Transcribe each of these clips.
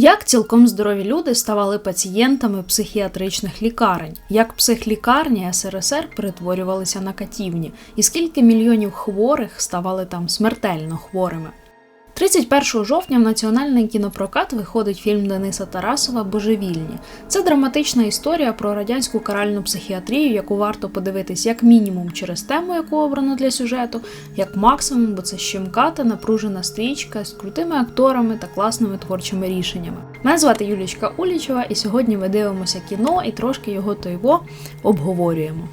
Як цілком здорові люди ставали пацієнтами психіатричних лікарень, як психлікарні СРСР перетворювалися на катівні, і скільки мільйонів хворих ставали там смертельно хворими. 31 жовтня в національний кінопрокат виходить фільм Дениса Тарасова Божевільні. Це драматична історія про радянську каральну психіатрію, яку варто подивитись як мінімум через тему, яку обрано для сюжету, як максимум, бо це щемката, напружена стрічка з крутими акторами та класними творчими рішеннями. Мене звати Юлічка Улічева, і сьогодні ми дивимося кіно і трошки його тойво обговорюємо.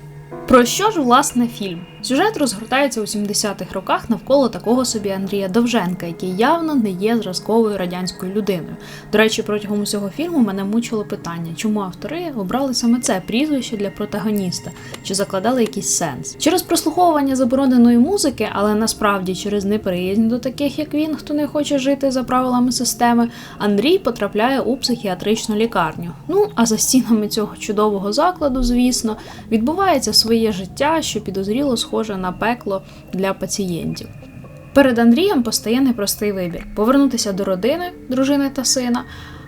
Про що ж власне фільм? Сюжет розгортається у 70-х роках навколо такого собі Андрія Довженка, який явно не є зразковою радянською людиною. До речі, протягом усього фільму мене мучило питання, чому автори обрали саме це прізвище для протагоніста, чи закладали якийсь сенс. Через прослуховування забороненої музики, але насправді через неприязнь до таких, як він, хто не хоче жити за правилами системи, Андрій потрапляє у психіатричну лікарню. Ну а за стінами цього чудового закладу, звісно, відбувається своє життя, що підозріло схоже на пекло для пацієнтів. Перед Андрієм постає непростий вибір: повернутися до родини, дружини та сина,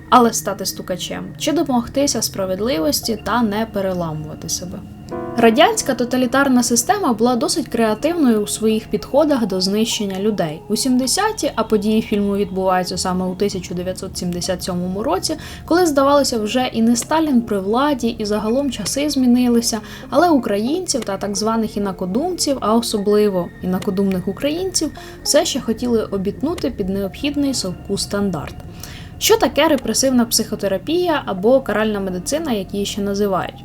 але стати стукачем, чи домогтися справедливості та не переламувати себе. Радянська тоталітарна система була досить креативною у своїх підходах до знищення людей. У 70-ті, а події фільму відбуваються саме у 1977 році, коли здавалося, вже і не Сталін при владі, і загалом часи змінилися, але українців та так званих інакодумців, а особливо інакодумних українців, все ще хотіли обітнути під необхідний совку стандарт. Що таке репресивна психотерапія або каральна медицина, як її ще називають?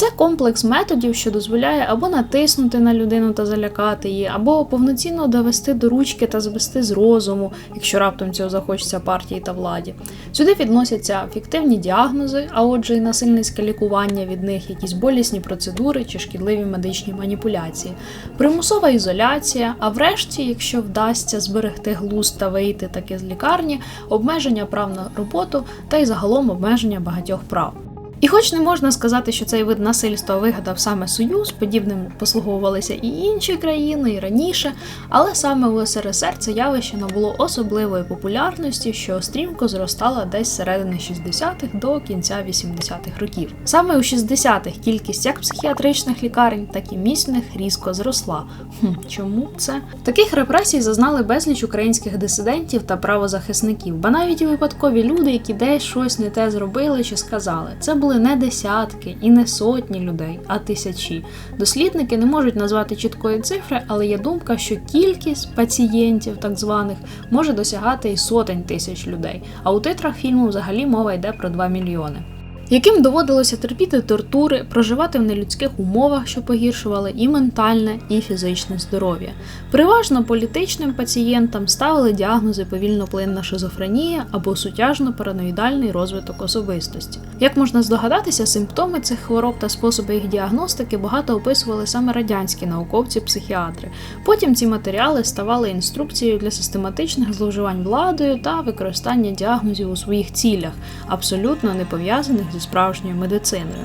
Це комплекс методів, що дозволяє або натиснути на людину та залякати її, або повноцінно довести до ручки та звести з розуму, якщо раптом цього захочеться партії та владі. Сюди відносяться фіктивні діагнози, а отже, і насильницьке лікування від них, якісь болісні процедури чи шкідливі медичні маніпуляції, примусова ізоляція, а врешті, якщо вдасться зберегти глузд та вийти таки з лікарні, обмеження прав на роботу та й загалом обмеження багатьох прав. І хоч не можна сказати, що цей вид насильства вигадав саме Союз, подібним послуговувалися і інші країни, і раніше, але саме у СРСР це явище набуло особливої популярності, що стрімко зростала десь з середини 60-х до кінця 80-х років. Саме у 60-х кількість як психіатричних лікарень, так і місних різко зросла. Хм, Чому це? Таких репресій зазнали безліч українських дисидентів та правозахисників, ба навіть і випадкові люди, які десь щось не те зробили чи сказали. Це були були не десятки і не сотні людей, а тисячі. Дослідники не можуть назвати чіткої цифри, але є думка, що кількість пацієнтів, так званих, може досягати і сотень тисяч людей. А у титрах фільму взагалі мова йде про 2 мільйони яким доводилося терпіти тортури, проживати в нелюдських умовах, що погіршували і ментальне, і фізичне здоров'я. Переважно політичним пацієнтам ставили діагнози повільноплинна шизофренія або сутяжно-параноїдальний розвиток особистості. Як можна здогадатися, симптоми цих хвороб та способи їх діагностики багато описували саме радянські науковці-психіатри. Потім ці матеріали ставали інструкцією для систематичних зловживань владою та використання діагнозів у своїх цілях, абсолютно не пов'язаних зі справжньою медициною.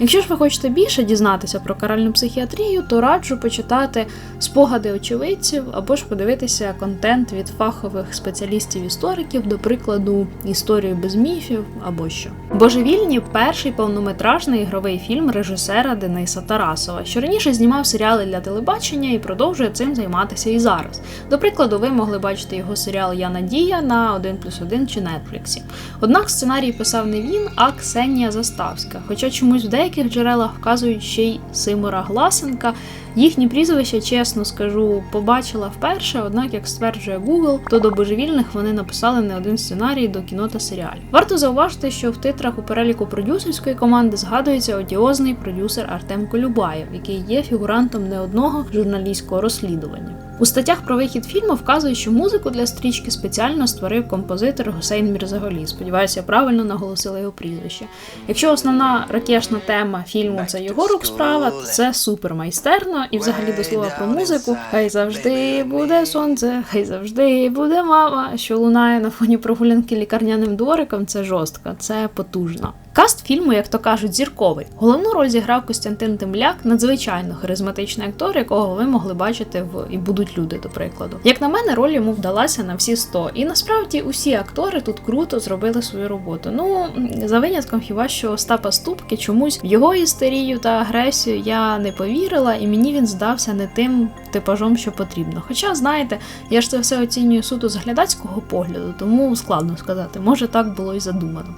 Якщо ж ви хочете більше дізнатися про каральну психіатрію, то раджу почитати спогади очевидців або ж подивитися контент від фахових спеціалістів-істориків, до прикладу, історію без міфів або що. Божевільні перший повнометражний ігровий фільм режисера Дениса Тарасова, що раніше знімав серіали для телебачення і продовжує цим займатися і зараз. До прикладу, ви могли бачити його серіал Я Надія на 1 плюс 1 чи Нетфліксі. Однак сценарій писав не він, а Ксенія Заставська. Хоча чомусь в деяких джерелах вказують ще й Симора Гласенка. Їхні прізвища, чесно скажу, побачила вперше, однак, як стверджує Google, то до божевільних вони написали не один сценарій до кіно та серіалів. Варто зауважити, що в титрах у переліку продюсерської команди згадується одіозний продюсер Артем Колюбаєв, який є фігурантом не одного журналістського розслідування. У статтях про вихід фільму вказує, що музику для стрічки спеціально створив композитор Гусейн Мірзаголі. Сподіваюся, правильно наголосила його прізвище. Якщо основна ракешна тема фільму це його рук справа, то це супер майстерно і взагалі до слова про музику. Хай завжди буде сонце, хай завжди буде мама, що лунає на фоні прогулянки лікарняним двориком. Це жорстко, це потужно. Каст фільму, як то кажуть, зірковий. Головну роль зіграв Костянтин Темляк, надзвичайно харизматичний актор, якого ви могли бачити в і будуть люди, до прикладу. Як на мене, роль йому вдалася на всі 100. І насправді усі актори тут круто зробили свою роботу. Ну за винятком хіба що Остапа Ступки чомусь в його істерію та агресію я не повірила, і мені він здався не тим типажом, що потрібно. Хоча, знаєте, я ж це все оцінюю суто з глядацького погляду, тому складно сказати, може так було і задумано.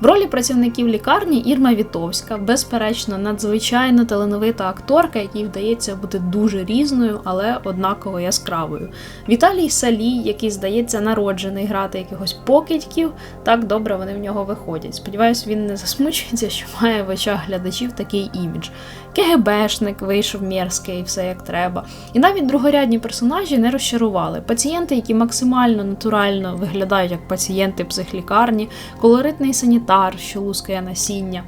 В ролі працівників лікарні Ірма Вітовська, безперечно, надзвичайно талановита акторка, якій вдається бути дуже різною, але однаково яскравою. Віталій Салій, який здається народжений грати якихось покидьків, так добре вони в нього виходять. Сподіваюсь, він не засмучується, що має в очах глядачів такий імідж. КГБшник вийшов мерзкий все як треба. І навіть другорядні персонажі не розчарували. Пацієнти, які максимально натурально виглядають як пацієнти психлікарні, колоритний санітар, що лускає насіння.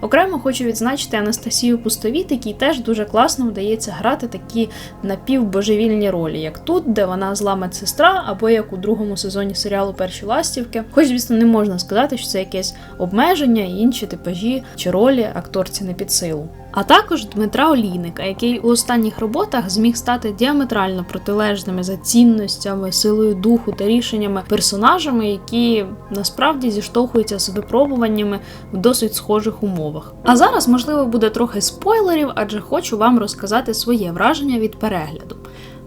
Окремо хочу відзначити Анастасію Пустовіт, якій теж дуже класно вдається грати такі напівбожевільні ролі, як тут, де вона зла медсестра, або як у другому сезоні серіалу Перші ластівки. Хоч, звісно, не можна сказати, що це якесь обмеження і інші типажі чи ролі акторці не під силу. А також Дмитра Олійника, який у останніх роботах зміг стати діаметрально протилежними за цінностями, силою духу та рішеннями персонажами, які насправді зіштовхуються з випробуваннями в досить схожих умовах. А зараз, можливо, буде трохи спойлерів, адже хочу вам розказати своє враження від перегляду.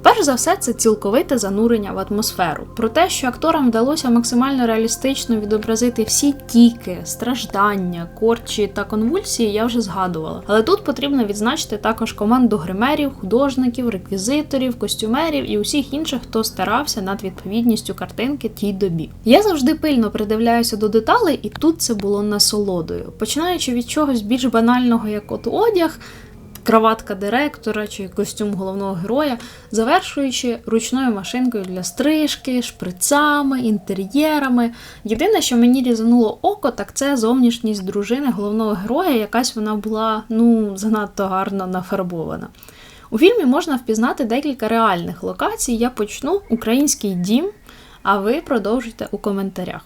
Перш за все, це цілковите занурення в атмосферу. Про те, що акторам вдалося максимально реалістично відобразити всі тіки, страждання, корчі та конвульсії, я вже згадувала. Але тут потрібно відзначити також команду гримерів, художників, реквізиторів, костюмерів і усіх інших, хто старався над відповідністю картинки тій добі. Я завжди пильно придивляюся до деталей, і тут це було насолодою. Починаючи від чогось більш банального, як от одяг краватка директора чи костюм головного героя, завершуючи ручною машинкою для стрижки, шприцами, інтер'єрами. Єдине, що мені різануло око, так це зовнішність дружини головного героя, якась вона була ну занадто гарно нафарбована. У фільмі можна впізнати декілька реальних локацій. Я почну український дім, а ви продовжуйте у коментарях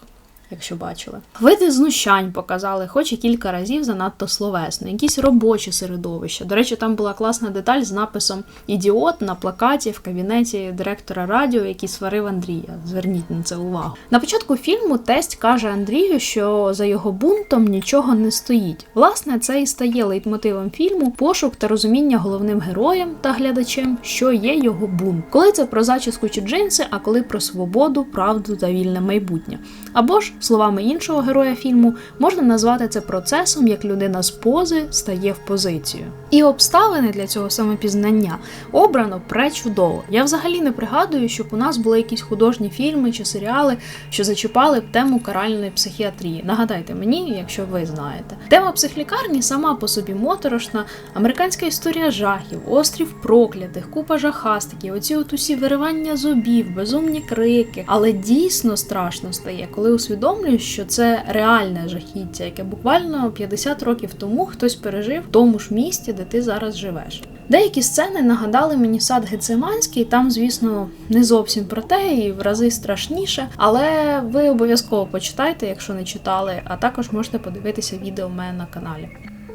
якщо бачили. Види знущань показали, хоч і кілька разів занадто словесно, якісь робочі середовища. До речі, там була класна деталь з написом Ідіот на плакаті в кабінеті директора радіо, який сварив Андрія. Зверніть на це увагу. На початку фільму тесть каже Андрію, що за його бунтом нічого не стоїть. Власне, це і стає лейтмотивом фільму пошук та розуміння головним героєм та глядачем, що є його бунт. Коли це про зачіску чи джинси, а коли про свободу, правду та вільне майбутнє. Або ж Словами іншого героя фільму, можна назвати це процесом, як людина з пози стає в позицію. І обставини для цього самопізнання обрано пречудово. Я взагалі не пригадую, щоб у нас були якісь художні фільми чи серіали, що зачіпали б тему каральної психіатрії. Нагадайте мені, якщо ви знаєте. Тема психлікарні сама по собі моторошна, американська історія жахів, острів проклятих, купа жахастиків, оці от усі виривання зубів, безумні крики. Але дійсно страшно стає, коли усвідомлюєш, усвідомлюю, що це реальне жахіття, яке буквально 50 років тому хтось пережив в тому ж місті, де ти зараз живеш. Деякі сцени нагадали мені сад Гециманський, там, звісно, не зовсім про те, і в рази страшніше, але ви обов'язково почитайте, якщо не читали, а також можете подивитися відео в мене на каналі.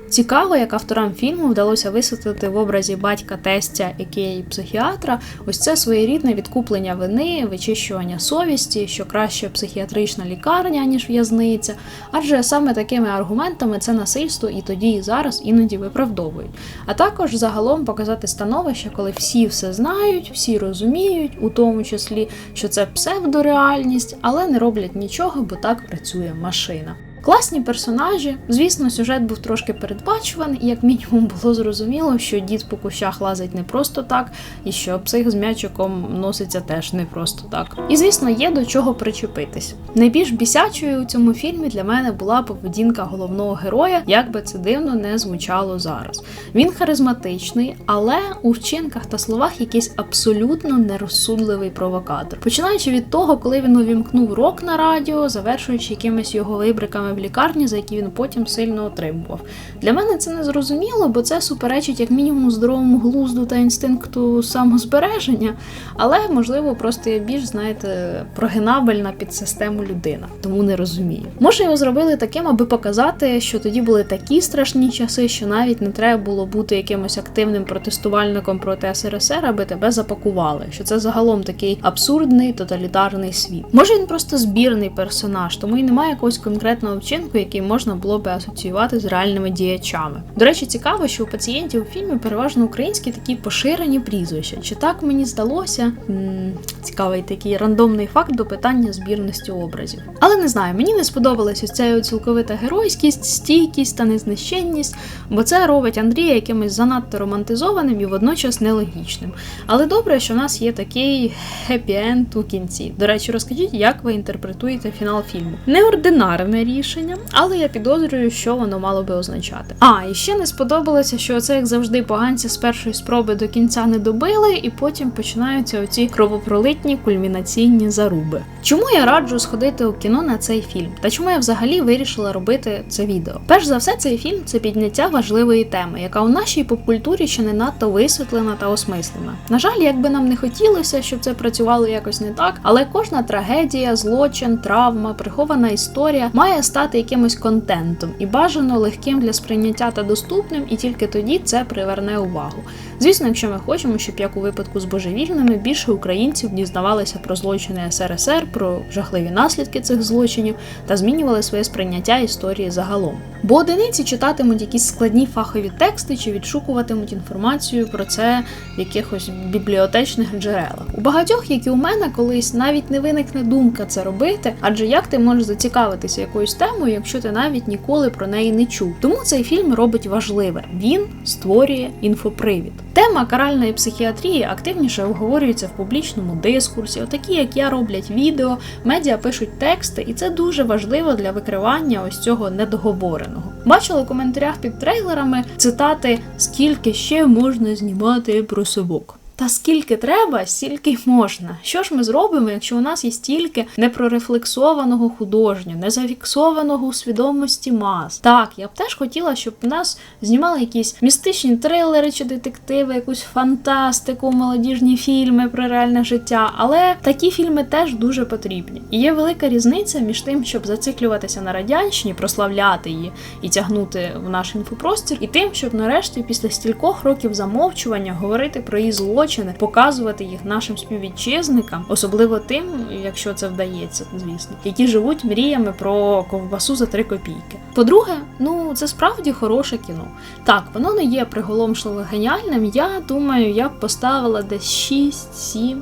Цікаво, як авторам фільму вдалося висвітлити в образі батька тестя, який психіатра, ось це своєрідне відкуплення вини, вичищування совісті, що краще психіатрична лікарня, ніж в'язниця, адже саме такими аргументами це насильство і тоді, і зараз іноді виправдовують. А також загалом показати становище, коли всі все знають, всі розуміють, у тому числі, що це псевдореальність, але не роблять нічого, бо так працює машина. Класні персонажі. Звісно, сюжет був трошки передбачуваний, і як мінімум було зрозуміло, що дід по кущах лазить не просто так, і що псих з м'ячиком носиться теж не просто так. І звісно, є до чого причепитись. Найбільш бісячою у цьому фільмі для мене була поведінка головного героя, як би це дивно не звучало зараз. Він харизматичний, але у вчинках та словах якийсь абсолютно нерозсудливий провокатор. Починаючи від того, коли він увімкнув рок на радіо, завершуючи якимись його вибриками в лікарні, за які він потім сильно отримував. Для мене це не зрозуміло, бо це суперечить як мінімум здоровому глузду та інстинкту самозбереження, але можливо просто я більш знаєте прогинабельна під систему людина, тому не розумію. Може його зробили таким, аби показати, що тоді були такі страшні часи, що навіть не треба було бути якимось активним протестувальником проти СРСР, аби тебе запакували. Що це загалом такий абсурдний тоталітарний світ. Може він просто збірний персонаж, тому і немає якогось конкретного вчинку, який можна було би асоціювати з реальними діячами. До речі, цікаво, що у пацієнтів у фільмі переважно українські такі поширені прізвища. Чи так мені здалося? М-м, цікавий такий рандомний факт до питання збірності образів. Але не знаю, мені не сподобалась ось ця цілковита геройськість, стійкість та незнищенність, бо це робить Андрія якимось занадто романтизованим і водночас нелогічним. Але добре, що в нас є такий хеппі-енд у кінці. До речі, розкажіть, як ви інтерпретуєте фінал фільму. Неординарне рішення, але я підозрюю, що воно мало би означати. А, і ще не сподобалося, що це, як завжди, поганці з першої спроби до кінця не добили, і потім починаються оці кровопролитні кульмінаційні заруби. Чому я раджу сходити у кіно на цей фільм? Та чому я взагалі вирішила робити це відео? Перш за все, цей фільм це підняття важливої теми, яка у нашій попкультурі ще не надто висвітлена та осмислена. На жаль, якби нам не хотілося, щоб це працювало якось не так, але кожна трагедія, злочин, травма, прихована історія має стати якимось контентом і бажано легким для сприйняття та доступним, і тільки тоді це приверне увагу. Звісно, якщо ми хочемо, щоб як у випадку з божевільними більше українців дізнавалися про злочини СРСР, про жахливі наслідки цих злочинів та змінювали своє сприйняття історії загалом. Бо одиниці читатимуть якісь складні фахові тексти чи відшукуватимуть інформацію про це в якихось бібліотечних джерелах. У багатьох, як і у мене, колись навіть не виникне думка це робити, адже як ти можеш зацікавитися якоюсь темою, якщо ти навіть ніколи про неї не чув. Тому цей фільм робить важливе: він створює інфопривід. Тема каральної психіатрії активніше обговорюється в публічному дискурсі. Отакі, як я, роблять відео, медіа пишуть тексти, і це дуже важливо для викривання ось цього недоговореного. Бачила у коментарях під трейлерами цитати Скільки ще можна знімати про совок. Та скільки треба, стільки й можна. Що ж ми зробимо, якщо у нас є стільки непрорефлексованого художнього, незафіксованого у свідомості мас? Так, я б теж хотіла, щоб нас знімали якісь містичні трилери чи детективи, якусь фантастику, молодіжні фільми про реальне життя. Але такі фільми теж дуже потрібні. І є велика різниця між тим, щоб зациклюватися на радянщині, прославляти її і тягнути в наш інфопростір, і тим, щоб нарешті після стількох років замовчування говорити про її злочин злочини, показувати їх нашим співвітчизникам, особливо тим, якщо це вдається, звісно, які живуть мріями про ковбасу за три копійки. По-друге, ну це справді хороше кіно. Так, воно не є приголомшливо геніальним. Я думаю, я б поставила десь 6-7,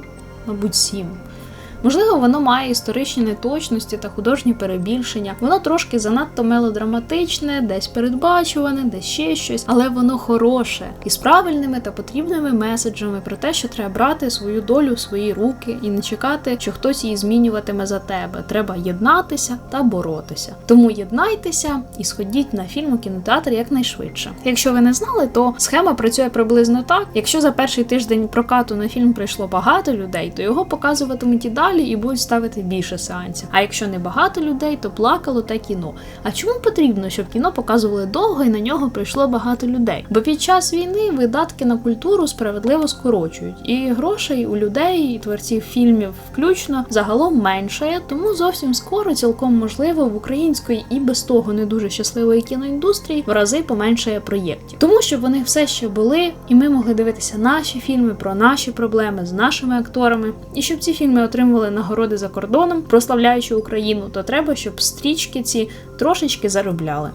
мабуть, 7. Можливо, воно має історичні неточності та художні перебільшення. Воно трошки занадто мелодраматичне, десь передбачуване, десь ще щось, але воно хороше і з правильними та потрібними меседжами про те, що треба брати свою долю в свої руки і не чекати, що хтось її змінюватиме за тебе. Треба єднатися та боротися. Тому єднайтеся і сходіть на фільм у кінотеатр якнайшвидше. Якщо ви не знали, то схема працює приблизно так: якщо за перший тиждень прокату на фільм прийшло багато людей, то його показуватимуть і далі далі і будуть ставити більше сеансів. А якщо не багато людей, то плакало та кіно. А чому потрібно, щоб кіно показували довго і на нього прийшло багато людей? Бо під час війни видатки на культуру справедливо скорочують, і грошей у людей, і творців фільмів, включно загалом меншає, тому зовсім скоро цілком можливо в української і без того не дуже щасливої кіноіндустрії в рази поменшає проєктів, тому щоб вони все ще були, і ми могли дивитися наші фільми про наші проблеми з нашими акторами, і щоб ці фільми отримували отримували нагороди за кордоном, прославляючи Україну, то треба, щоб стрічки ці трошечки заробляли.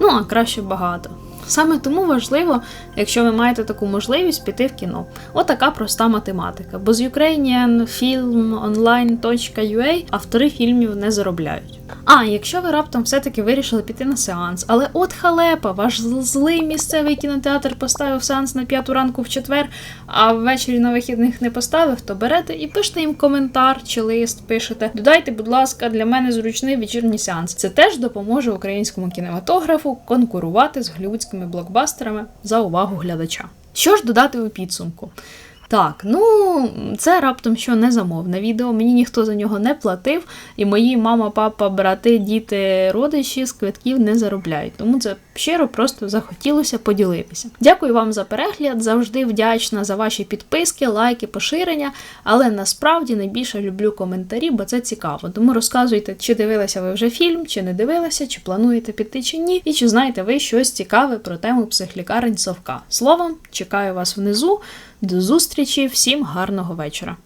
Ну а краще багато. Саме тому важливо, якщо ви маєте таку можливість піти в кіно. Отака проста математика. Бо з ukrainianfilmonline.ua автори фільмів не заробляють. А, якщо ви раптом все-таки вирішили піти на сеанс, але от халепа, ваш злий місцевий кінотеатр поставив сеанс на п'яту ранку в четвер, а ввечері на вихідних не поставив, то берете і пишете їм коментар чи лист, пишете. Додайте, будь ласка, для мене зручний вечірній сеанс. Це теж допоможе українському кінематографу конкурувати з голівудськими блокбастерами за увагу глядача. Що ж додати у підсумку? Так, ну це раптом що не замовне відео. Мені ніхто за нього не платив, і мої мама, папа, брати, діти, родичі з квитків не заробляють. Тому це щиро просто захотілося поділитися. Дякую вам за перегляд. Завжди вдячна за ваші підписки, лайки, поширення. Але насправді найбільше люблю коментарі, бо це цікаво. Тому розказуйте, чи дивилися ви вже фільм, чи не дивилися, чи плануєте піти чи ні, і чи знаєте ви щось цікаве про тему психлікарень Совка. Словом, чекаю вас внизу. До зустрічі, всім гарного вечора.